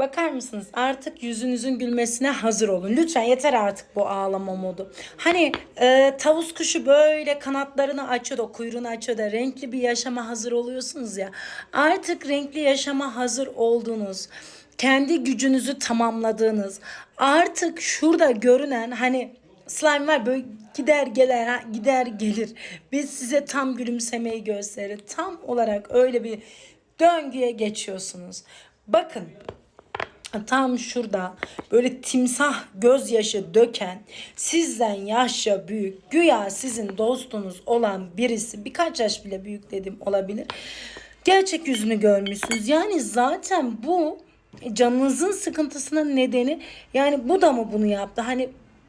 Bakar mısınız? Artık yüzünüzün gülmesine hazır olun. Lütfen yeter artık bu ağlama modu. Hani e, tavus kuşu böyle kanatlarını açıyor da kuyruğunu açıyor da renkli bir yaşama hazır oluyorsunuz ya. Artık renkli yaşama hazır oldunuz. Kendi gücünüzü tamamladığınız. Artık şurada görünen hani slime var böyle gider gelir gider gelir. Biz size tam gülümsemeyi gösterir. Tam olarak öyle bir döngüye geçiyorsunuz. Bakın tam şurada böyle timsah gözyaşı döken sizden yaşça büyük güya sizin dostunuz olan birisi birkaç yaş bile büyük dedim olabilir. Gerçek yüzünü görmüşsünüz. Yani zaten bu canınızın sıkıntısının nedeni yani bu da mı bunu yaptı? Hani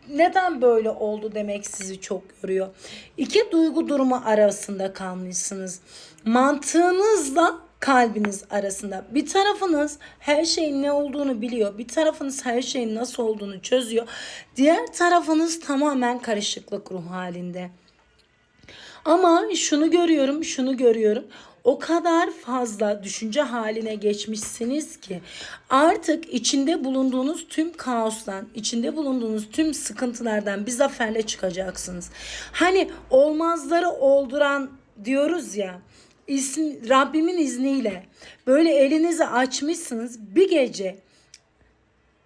neden böyle oldu demek sizi çok yoruyor. İki duygu durumu arasında kalmışsınız. Mantığınızla kalbiniz arasında. Bir tarafınız her şeyin ne olduğunu biliyor. Bir tarafınız her şeyin nasıl olduğunu çözüyor. Diğer tarafınız tamamen karışıklık ruh halinde. Ama şunu görüyorum, şunu görüyorum. O kadar fazla düşünce haline geçmişsiniz ki artık içinde bulunduğunuz tüm kaostan, içinde bulunduğunuz tüm sıkıntılardan bir zaferle çıkacaksınız. Hani olmazları olduran diyoruz ya. İsm, Rabbimin izniyle böyle elinizi açmışsınız bir gece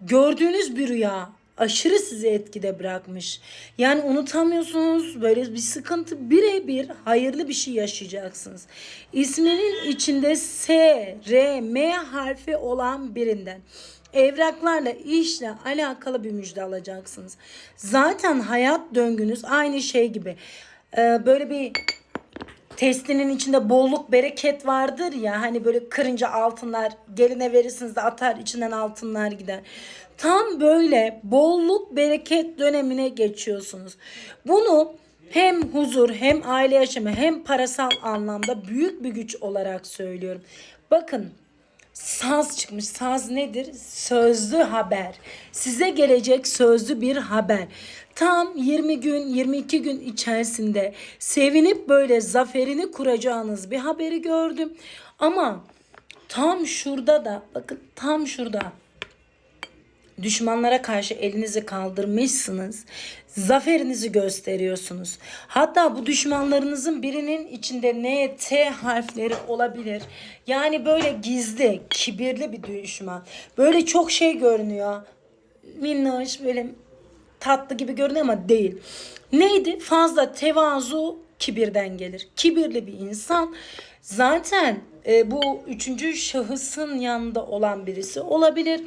gördüğünüz bir rüya aşırı sizi etkide bırakmış. Yani unutamıyorsunuz böyle bir sıkıntı birebir hayırlı bir şey yaşayacaksınız. İsminin içinde S, R, M harfi olan birinden evraklarla işle alakalı bir müjde alacaksınız. Zaten hayat döngünüz aynı şey gibi. Ee, böyle bir testinin içinde bolluk bereket vardır ya hani böyle kırınca altınlar geline verirsiniz de atar içinden altınlar gider. Tam böyle bolluk bereket dönemine geçiyorsunuz. Bunu hem huzur hem aile yaşamı hem parasal anlamda büyük bir güç olarak söylüyorum. Bakın Saz çıkmış. Saz nedir? Sözlü haber. Size gelecek sözlü bir haber. Tam 20 gün, 22 gün içerisinde sevinip böyle zaferini kuracağınız bir haberi gördüm. Ama tam şurada da bakın tam şurada düşmanlara karşı elinizi kaldırmışsınız. Zaferinizi gösteriyorsunuz. Hatta bu düşmanlarınızın birinin içinde N, T harfleri olabilir. Yani böyle gizli, kibirli bir düşman. Böyle çok şey görünüyor. Minnoş böyle tatlı gibi görünüyor ama değil. Neydi? Fazla tevazu kibirden gelir. Kibirli bir insan zaten e, bu üçüncü şahısın yanında olan birisi olabilir.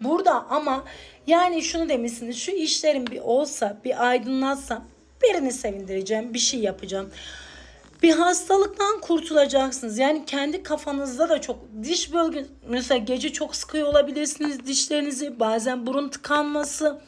Burada ama yani şunu demişsiniz şu işlerim bir olsa bir aydınlatsam birini sevindireceğim bir şey yapacağım. Bir hastalıktan kurtulacaksınız. Yani kendi kafanızda da çok diş bölge mesela gece çok sıkıyor olabilirsiniz dişlerinizi bazen burun tıkanması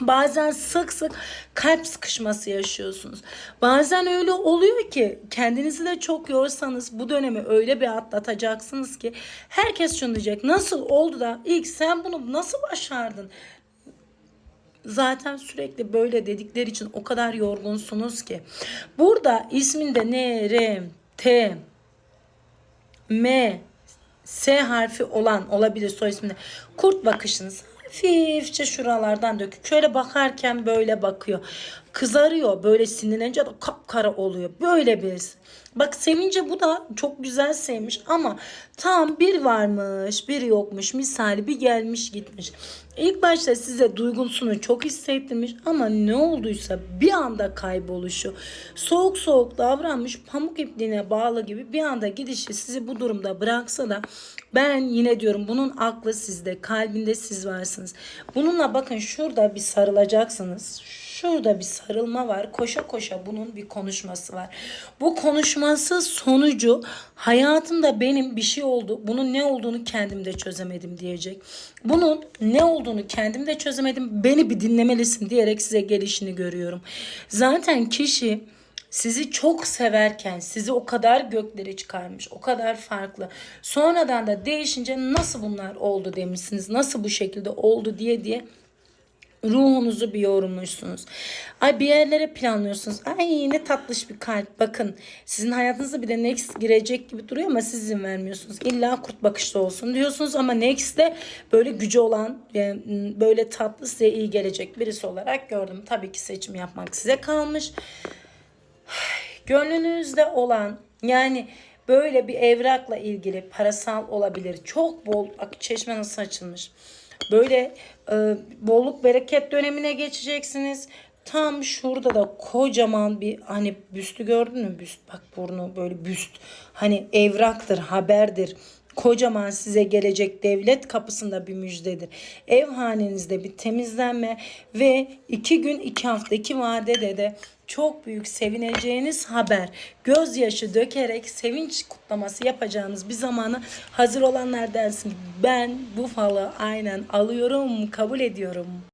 Bazen sık sık kalp sıkışması yaşıyorsunuz. Bazen öyle oluyor ki kendinizi de çok yorsanız bu dönemi öyle bir atlatacaksınız ki herkes şunu diyecek. Nasıl oldu da ilk sen bunu nasıl başardın? Zaten sürekli böyle dedikleri için o kadar yorgunsunuz ki. Burada isminde N, R, T, M, S harfi olan olabilir soy isminde. Kurt bakışınız hafifçe şuralardan döküyor. Şöyle bakarken böyle bakıyor. Kızarıyor böyle sinirlenince de kapkara oluyor. Böyle bir Bak sevince bu da çok güzel sevmiş ama tam bir varmış bir yokmuş misali bir gelmiş gitmiş. İlk başta size duygusunu çok hissettirmiş ama ne olduysa bir anda kayboluşu soğuk soğuk davranmış pamuk ipliğine bağlı gibi bir anda gidişi sizi bu durumda bıraksa da ben yine diyorum bunun aklı sizde kalbinde siz varsınız. Bununla bakın şurada bir sarılacaksınız Şurada bir sarılma var. Koşa koşa bunun bir konuşması var. Bu konuşması sonucu hayatımda benim bir şey oldu. Bunun ne olduğunu kendim de çözemedim diyecek. Bunun ne olduğunu kendim de çözemedim. Beni bir dinlemelisin diyerek size gelişini görüyorum. Zaten kişi sizi çok severken sizi o kadar göklere çıkarmış, o kadar farklı. Sonradan da değişince nasıl bunlar oldu demişsiniz, nasıl bu şekilde oldu diye diye ruhunuzu bir yorumluyorsunuz. Ay bir yerlere planlıyorsunuz. Ay ne tatlış bir kalp. Bakın sizin hayatınıza bir de next girecek gibi duruyor ama siz izin vermiyorsunuz. İlla kurt bakışlı olsun diyorsunuz ama next'te böyle gücü olan yani böyle tatlı size iyi gelecek birisi olarak gördüm. Tabii ki seçim yapmak size kalmış. Gönlünüzde olan yani böyle bir evrakla ilgili parasal olabilir. Çok bol çeşme nasıl açılmış. Böyle e, bolluk bereket dönemine geçeceksiniz. Tam şurada da kocaman bir hani büstü gördün mü? Büst bak burnu böyle büst. Hani evraktır, haberdir. Kocaman size gelecek devlet kapısında bir müjdedir. Ev hanenizde bir temizlenme ve iki gün iki hafta iki vadede de çok büyük sevineceğiniz haber. Gözyaşı dökerek sevinç kutlaması yapacağınız bir zamanı hazır olanlar dersin. Ben bu falı aynen alıyorum, kabul ediyorum.